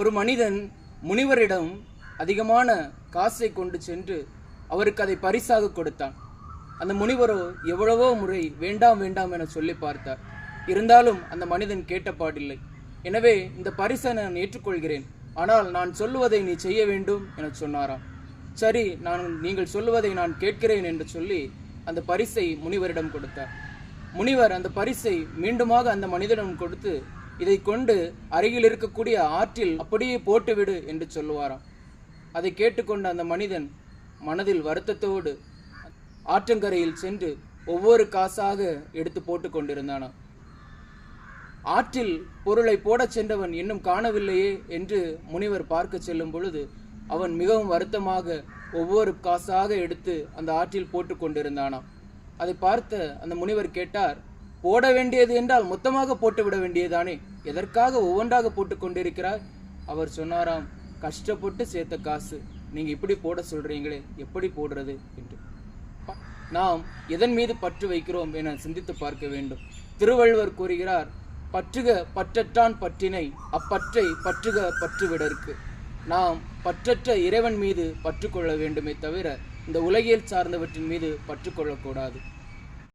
ஒரு மனிதன் முனிவரிடம் அதிகமான காசை கொண்டு சென்று அவருக்கு அதை பரிசாக கொடுத்தான். அந்த முனிவரோ எவ்வளவோ முறை வேண்டாம் வேண்டாம் என சொல்லி பார்த்தார். இருந்தாலும் அந்த மனிதன் கேட்ட பாடில்லை. எனவே இந்த பரிசை நான் ஏற்றுக்கொள்கிறேன். ஆனால் நான் சொல்லுவதை நீ செய்ய வேண்டும் என சொன்னாராம். சரி நான் நீங்கள் சொல்லுவதை நான் கேட்கிறேன் என்று சொல்லி அந்த பரிசை முனிவரிடம் கொடுத்தார். முனிவர் அந்த பரிசை மீண்டுமாக அந்த மனிதனிடம் கொடுத்து இதை கொண்டு அருகில் இருக்கக்கூடிய ஆற்றில் அப்படியே போட்டுவிடு என்று சொல்லுவாராம். அதை கேட்டுக்கொண்ட அந்த மனிதன் மனதில் வருத்தத்தோடு ஆற்றங்கரையில் சென்று ஒவ்வொரு காசாக எடுத்து போட்டு கொண்டிருந்தானாம். ஆற்றில் பொருளை போடச் சென்றவன் இன்னும் காணவில்லையே என்று முனிவர் பார்க்க செல்லும் பொழுது அவன் மிகவும் வருத்தமாக ஒவ்வொரு காசாக எடுத்து அந்த ஆற்றில் போட்டு கொண்டிருந்தானாம். அதை பார்த்த அந்த முனிவர் கேட்டார் போட வேண்டியது என்றால் மொத்தமாக போட்டுவிட வேண்டியதானே? எதற்காக ஒவ்வொன்றாக போட்டு கொண்டிருக்கிறார் அவர் சொன்னாராம் கஷ்டப்பட்டு சேர்த்த காசு. நீங்கள் இப்படி போட சொல்கிறீங்களே எப்படி போடுறது? என்று. நாம் எதன் மீது பற்று வைக்கிறோம் என சிந்தித்து பார்க்க வேண்டும். திருவள்ளுவர் கூறுகிறார் பற்றுக பற்றற்றான் பற்றினை அப்பற்றை பற்றுக பற்றுவிடற்கு. நாம் பற்றற்ற இறைவன் மீது பற்றுக்கொள்ள வேண்டுமே தவிர இந்த உலகியல் சார்ந்தவற்றின் மீது பற்றுக்கொள்ளக்கூடாது